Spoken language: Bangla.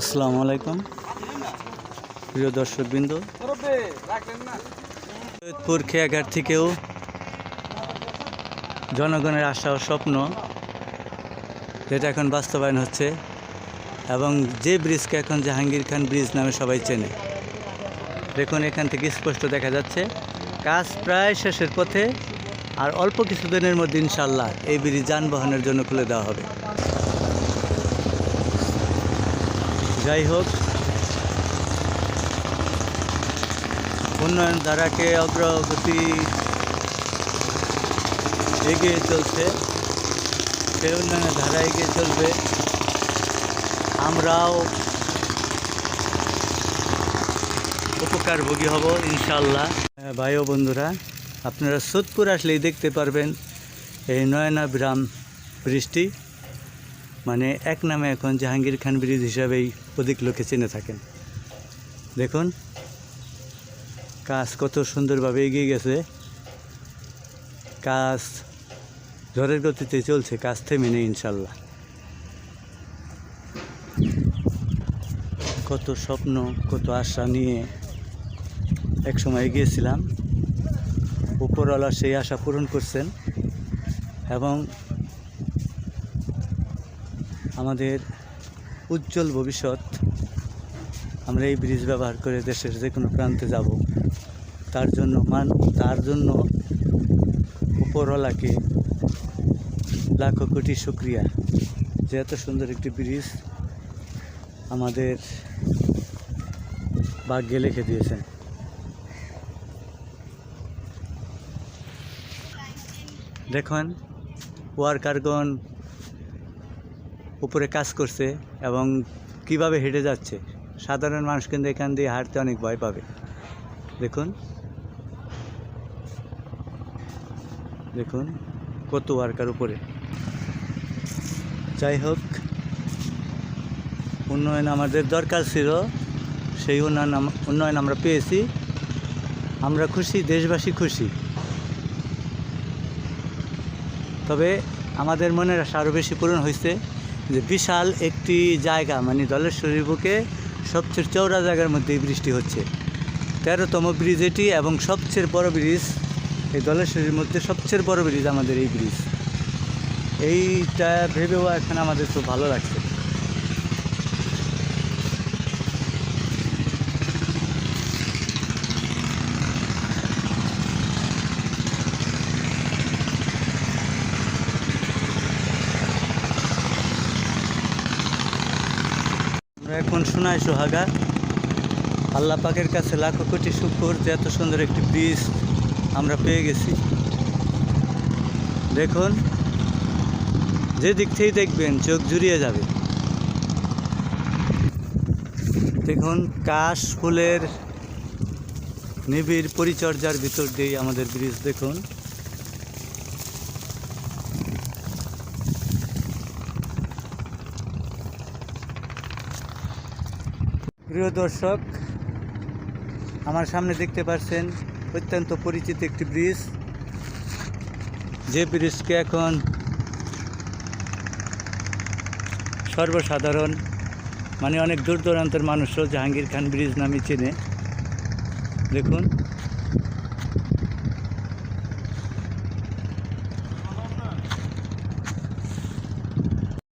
আসসালামু আলাইকুম। প্রিয় দর্শকবৃন্দ সৈয়দপুর খেয়াঘাট থেকেও জনগণের আশা ও স্বপ্ন, যেটা এখন বাস্তবায়ন হচ্ছে এবং যে ব্রিজকে এখন জাহাঙ্গীর খান ব্রিজ নামে সবাই চেনে। দেখুন, এখান থেকে স্পষ্ট দেখা যাচ্ছে, কাজ প্রায় শেষের পথে আর অল্প কিছুদিনের মধ্যে ইনশাল্লাহ এই ব্রিজ যানবাহনের জন্য খুলে দেওয়া হবে। যাই হোক উন্নয়ন ধারাকে অগ্রগতি এগিয়ে চলছে সেই উন্নয়নের ধারা এগিয়ে চলবে। আমরাও উপকারভোগী হব ইনশাল্লাহ হ্যাঁ, ভাই ও বন্ধুরা আপনারা সোদপুর আসলেই দেখতে পারবেন এই নয়নাবিরাম বৃষ্টি। মানে এক নামে এখন জাহাঙ্গীর খান ব্রিজ হিসাবেই অধিক লোকে চিনে থাকেন। দেখুন, কাজ কত সুন্দরভাবে এগিয়ে গেছে। কাজ ঝড়ের গতিতে চলছে, কাজ থেমে নেই ইনশাল্লাহ। কত স্বপ্ন, কত আশা নিয়ে এক সময় এগিয়েছিলাম। উপরওয়ালা সেই আশা পূরণ করছেন এবং আমাদের উজ্জ্বল ভবিষ্যৎ। আমরা এই ব্রিজ ব্যবহার করে দেশের যে কোনো প্রান্তে যাব। তার জন্য মান, তার জন্য উপরওয়ালাকে লাখো কোটি শুক্রিয়া যে এত সুন্দর একটি ব্রিজ আমাদের ভাগ্যে লিখে দিয়েছেন। দেখুন ওয়ার্কারগণ উপরে কাজ করছে এবং কীভাবে হেঁটে যাচ্ছে, সাধারণ মানুষ কিন্তু এখান দিয়ে হাঁটতে অনেক ভয় পাবে। দেখুন। দেখুন, কত ওয়ার্কার উপরে। যাই হোক, উন্নয়ন আমাদের দরকার ছিল, সেই উন্নয়ন উন্নয়ন আমরা পেয়েছি। আমরা খুশি, দেশবাসী খুশি। তবে আমাদের মনের আশা আরও বেশি পূরণ হয়েছে যে বিশাল একটি জায়গা মানে দলেশ্বরীর বুকে সবচেয়ে চৌড়া জায়গার মধ্যে এই বৃষ্টি হচ্ছে। তেরোতম ব্রিজ এটি এবং সবচেয়ে বড় ব্রিজ এই দলেশ্বরীর মধ্যে সবচেয়ে বড় ব্রিজ আমাদের এই ব্রিজ এইটা ভেবেও এখন আমাদের খুব ভালো লাগছে। এখন শোনাই সোহাগা, আল্লাহ পাকের কাছে লাখো কোটি শুকর যে এত সুন্দর একটি ব্রিজ আমরা পেয়ে গেছি। দেখুন, যে দিক থেকেই দেখবেন চোখ জুড়িয়ে যাবে। দেখুন, কাশ ফুলের নিবিড় পরিচর্যার ভিতর দিয়ে আমাদের ব্রিজ দেখুন। প্রিয় দর্শক, আমার সামনে দেখতে পাচ্ছেন অত্যন্ত পরিচিত একটি ব্রিজ। যে ব্রিজকে এখন সর্বসাধারণ মানে অনেক দূর দূরান্তের মানুষও জাহাঙ্গীর খান ব্রিজ নামে চেনে। দেখুন।